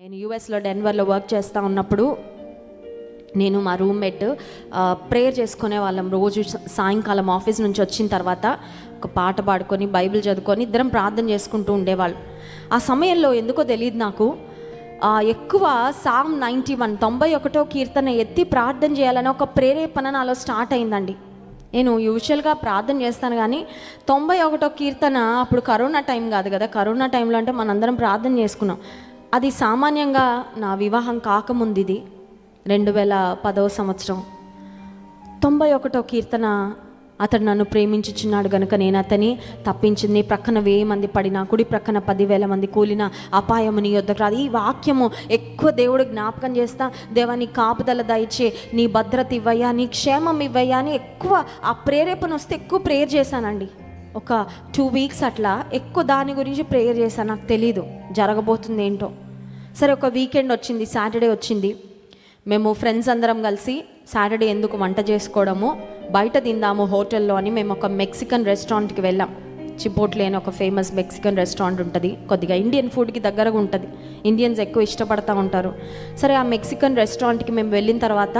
నేను యూఎస్లో డెన్వర్లో వర్క్ చేస్తూ ఉన్నప్పుడు నేను మా రూమ్మేట్ ప్రేయర్ చేసుకునే వాళ్ళం రోజు సాయంకాలం ఆఫీస్ నుంచి వచ్చిన తర్వాత ఒక పాట పాడుకొని బైబిల్ చదువుకొని ఇద్దరం ప్రార్థన చేసుకుంటూ ఉండేవాళ్ళు. ఆ సమయంలో ఎందుకో తెలియదు నాకు. ఎక్కువ సామ్ నైంటీ వన్ తొంభై ఒకటో కీర్తన ఎత్తి ప్రార్థన చేయాలని ఒక ప్రేరేపణ నాలో స్టార్ట్ అయిందండి. నేను యూజువల్గా ప్రార్థన చేస్తాను కానీ తొంభై ఒకటో కీర్తన అప్పుడు కరోనా టైం కాదు కదా. కరోనా టైంలో అంటే మనందరం ప్రార్థన చేసుకున్నాం. అది సామాన్యంగా నా వివాహం కాకముందిది. రెండు వేల పదవ సంవత్సరం. తొంభై ఒకటో కీర్తన అతడు నన్ను ప్రేమించుచున్నాడు గనుక నేను అతని తప్పించింది. ప్రక్కన వెయ్యి మంది పడినా కుడి ప్రక్కన పదివేల మంది కూలిన అపాయము నీ యొద్దకు రాదు. ఈ వాక్యము ఎక్కువ దేవుడు జ్ఞాపకం చేస్తా దేవా నీ కాపుదల దయచే నీ భద్రత ఇవ్వయ్యా నీ క్షేమం ఇవ్వయ్యా అని ఎక్కువ ఆ ప్రేరేపణ వస్తే ఎక్కువ ప్రేయర్ చేశానండి. ఒక టూ వీక్స్ అట్లా ఎక్కువ దాని గురించి ప్రేయర్ చేశాను నాకు తెలీదు. జరగబోతుంది ఏంటో. సరే ఒక వీకెండ్ వచ్చింది సాటర్డే వచ్చింది. మేము ఫ్రెండ్స్ అందరం కలిసి సాటర్డే ఎందుకు వంట చేసుకోవడము బయట తిందాము హోటల్లో అని మేము ఒక మెక్సికన్ రెస్టారెంట్కి వెళ్ళాం. చిపోట్లే అని ఒక ఫేమస్ మెక్సికన్ రెస్టారెంట్ ఉంటుంది. కొద్దిగా ఇండియన్ ఫుడ్కి దగ్గరగా ఉంటుంది. ఇండియన్స్ ఎక్కువ ఇష్టపడతా ఉంటారు. సరే ఆ మెక్సికన్ రెస్టారెంట్కి మేము వెళ్ళిన తర్వాత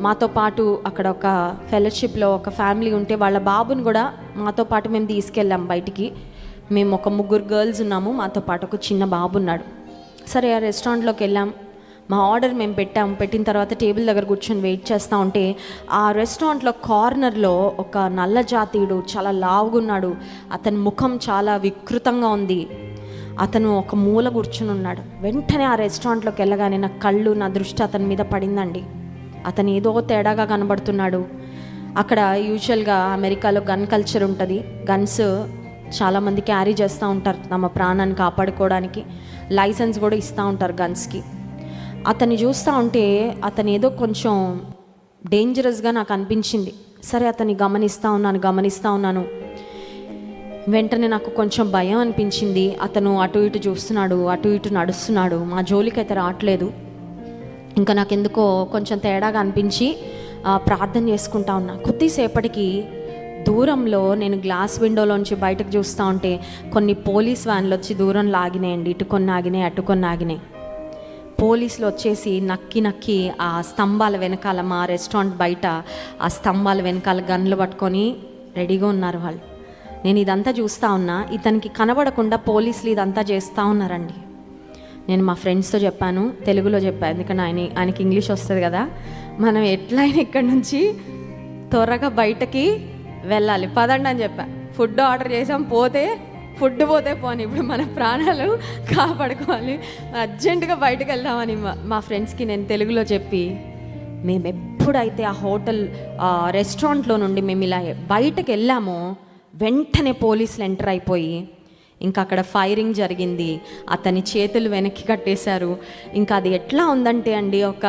మాతో పాటు అక్కడ ఒక ఫెలోషిప్లో ఒక ఫ్యామిలీ ఉంటే వాళ్ళ బాబుని కూడా మాతో పాటు మేము తీసుకెళ్ళాం బయటికి. మేము ఒక ముగ్గురు గర్ల్స్ ఉన్నాము మాతో పాటు ఒక చిన్న బాబు ఉన్నాడు. సరే ఆ రెస్టారెంట్లోకి వెళ్ళాం. మా ఆర్డర్ మేము పెట్టాము. పెట్టిన తర్వాత టేబుల్ దగ్గర కూర్చొని వెయిట్ చేస్తూ ఉంటే ఆ రెస్టారెంట్లో కార్నర్లో ఒక నల్ల జాతీయుడు చాలా లావుగున్నాడు. అతని ముఖం చాలా వికృతంగా ఉంది. అతను ఒక మూల కూర్చుని ఉన్నాడు. వెంటనే ఆ రెస్టారెంట్లోకి వెళ్ళగానే నా కళ్ళు నా దృష్టి అతని మీద పడిందండి. అతను ఏదో తేడాగా కనబడుతున్నాడు. అక్కడ యూజువల్గా అమెరికాలో గన్ కల్చర్ ఉంటుంది. గన్స్ చాలామంది క్యారీ చేస్తూ ఉంటారు తమ ప్రాణాన్ని కాపాడుకోవడానికి. లైసెన్స్ కూడా ఇస్తూ ఉంటారు గన్స్కి. అతన్ని చూస్తూ ఉంటే అతను ఏదో కొంచెం డేంజరస్గా నాకు అనిపించింది. సరే అతన్ని గమనిస్తూ ఉన్నాను గమనిస్తూ ఉన్నాను. వెంటనే నాకు కొంచెం భయం అనిపించింది. అతను అటు ఇటు చూస్తున్నాడు అటు ఇటు నడుస్తున్నాడు. మా జోలికి అయితే రావట్లేదు. ఇంకా నాకు ఎందుకో కొంచెం తేడాగా అనిపించి ప్రార్థన చేసుకుంటా ఉన్నా. కొద్దిసేపటికి దూరంలో నేను గ్లాస్ విండోలోంచి బయటకు చూస్తూ ఉంటే కొన్ని పోలీస్ వ్యాన్లు వచ్చి దూరం లాగినాయండి. ఇటు కొన్ని ఆగినాయి అటు కొన్ని ఆగినాయి. పోలీసులు వచ్చేసి నక్కి నక్కి ఆ స్తంభాల వెనకాల మా రెస్టారెంట్ బయట ఆ స్తంభాల వెనకాల గన్లు పట్టుకొని రెడీగా ఉన్నారు వాళ్ళు. నేను ఇదంతా చూస్తూ ఉన్నా. ఇతనికి కనబడకుండా పోలీసులు ఇదంతా చేస్తూ ఉన్నారండి. నేను మా ఫ్రెండ్స్తో చెప్పాను తెలుగులో చెప్పాను ఎందుకంటే ఆయన ఆయనకి ఇంగ్లీష్ వస్తుంది కదా. మనం ఎట్లయినా ఇక్కడ నుంచి త్వరగా బయటకి వెళ్ళాలి. పదండి అని చెప్పా. ఫుడ్ ఆర్డర్ చేసాం పోతే ఫుడ్ పోతే పోని. ఇప్పుడు మన ప్రాణాలు కాపాడుకోవాలి. అర్జెంటుగా బయటకు వెళ్దామని మా- ఫ్రెండ్స్కి నేను తెలుగులో చెప్పి మేము ఎప్పుడైతే ఆ హోటల్ ఆ రెస్టారెంట్లో నుండి మేము ఇలా బయటకు వెళ్ళామో వెంటనే పోలీసులు ఎంటర్ అయిపోయి ఇంకా అక్కడ ఫైరింగ్ జరిగింది. అతని చేతులు వెనక్కి కట్టేశారు. ఇంకా అది ఎట్లా ఉందంటే అండి ఒక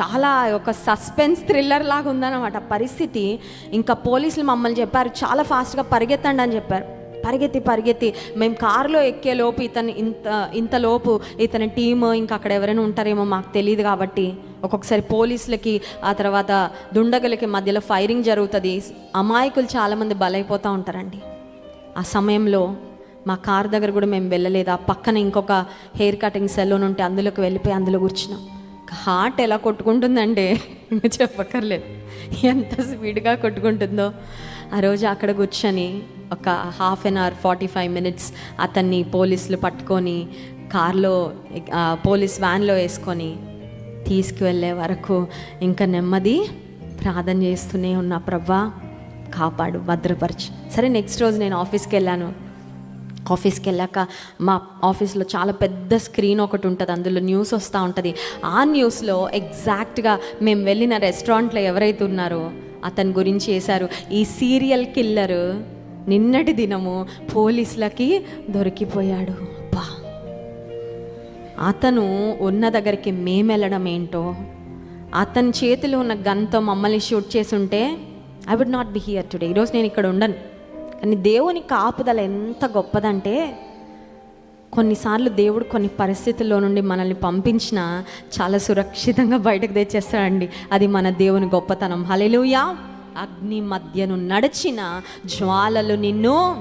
చాలా ఒక సస్పెన్స్ థ్రిల్లర్ లాగా ఉందన్నమాట పరిస్థితి. ఇంకా పోలీసులు మమ్మల్ని చెప్పారు చాలా ఫాస్ట్గా పరిగెత్తండి అని చెప్పారు. పరిగెత్తి పరిగెత్తి మేము కారులో ఎక్కే లోపు ఇతను ఇంత ఇంతలోపు ఇతని టీమ్ ఇంకా అక్కడ ఎవరైనా ఉంటారేమో మాకు తెలియదు కాబట్టి ఒక్కొక్కసారి పోలీసులకి ఆ తర్వాత దుండగులకి మధ్యలో ఫైరింగ్ జరుగుతుంది. అమాయకులు చాలామంది బలైపోతూ ఉంటారండి. ఆ సమయంలో మా కార్ దగ్గర కూడా మేము వెళ్ళలేదు. ఆ పక్కన ఇంకొక హెయిర్ కటింగ్ సెలూన్ ఉంటే అందులోకి వెళ్ళిపోయి అందులో కూర్చున్నాం. హార్ట్ ఎలా కొట్టుకుంటుందంటే చెప్పక్కర్లేదు. ఎంత స్పీడ్గా కొట్టుకుంటుందో. ఆ రోజు అక్కడ కూర్చొని ఒక half an hour forty five minutes అతన్ని పోలీసులు పట్టుకొని కార్లో పోలీస్ వ్యాన్లో వేసుకొని తీసుకువెళ్ళే వరకు ఇంకా నెమ్మది ప్రార్థన చేస్తూనే ఉన్నా ప్రవ్వా కాపాడు భద్రపరచు. సరే నెక్స్ట్ రోజు నేను ఆఫీస్కి వెళ్ళాను. ఆఫీస్కి వెళ్ళాక మా ఆఫీస్లో చాలా పెద్ద స్క్రీన్ ఒకటి ఉంటుంది అందులో న్యూస్ వస్తూ ఉంటుంది. ఆ న్యూస్లో ఎగ్జాక్ట్గా మేము వెళ్ళిన రెస్టారెంట్లో ఎవరైతే ఉన్నారో అతని గురించి వేశారు ఈ సీరియల్ కిల్లర్ నిన్నటి దినము పోలీసులకి దొరికిపోయాడు. అబ్బా! అతను ఉన్న దగ్గరికి మేము వెళ్ళడం ఏంటో అతని చేతిలో ఉన్న గన్తో మమ్మల్ని షూట్ చేసి ఉంటే I would not be here today ఈరోజు నేను ఇక్కడ ఉండను. అని దేవుని కాపుదల ఎంత గొప్పదంటే కొన్నిసార్లు దేవుడు కొన్ని పరిస్థితుల్లో నుండి మనల్ని పంపించిన చాలా సురక్షితంగా బయటకు తెచ్చేస్తాడండి. అది మన దేవుని గొప్పతనం. హలెలుయా అగ్ని మధ్యను నడిచిన జ్వాలలు నిన్ను.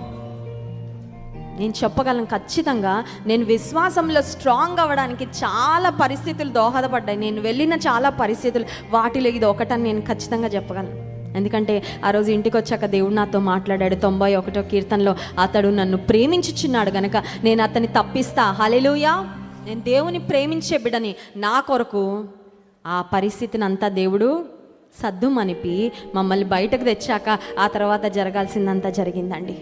నేను చెప్పగలను ఖచ్చితంగా నేను విశ్వాసంలో స్ట్రాంగ్ అవ్వడానికి చాలా పరిస్థితులు దోహదపడ్డాయి. నేను వెళ్ళిన చాలా పరిస్థితులు వాటిలో ఇది ఒకటని నేను ఖచ్చితంగా చెప్పగలను. ఎందుకంటే ఆ రోజు ఇంటికి వచ్చాక దేవుడు నాతో మాట్లాడాడు తొంభై ఒకటో కీర్తనలో అతడు నన్ను ప్రేమించుచున్నాడు గనక నేను అతన్ని తప్పిస్తా. హలెలుయా నేను దేవుని ప్రేమించే బిడ్డని నా కొరకు ఆ పరిస్థితిని అంతా దేవుడు సద్దుమనిపి మమ్మల్ని బయటకు తెచ్చాక ఆ తర్వాత జరగాల్సిందంతా జరిగిందండి.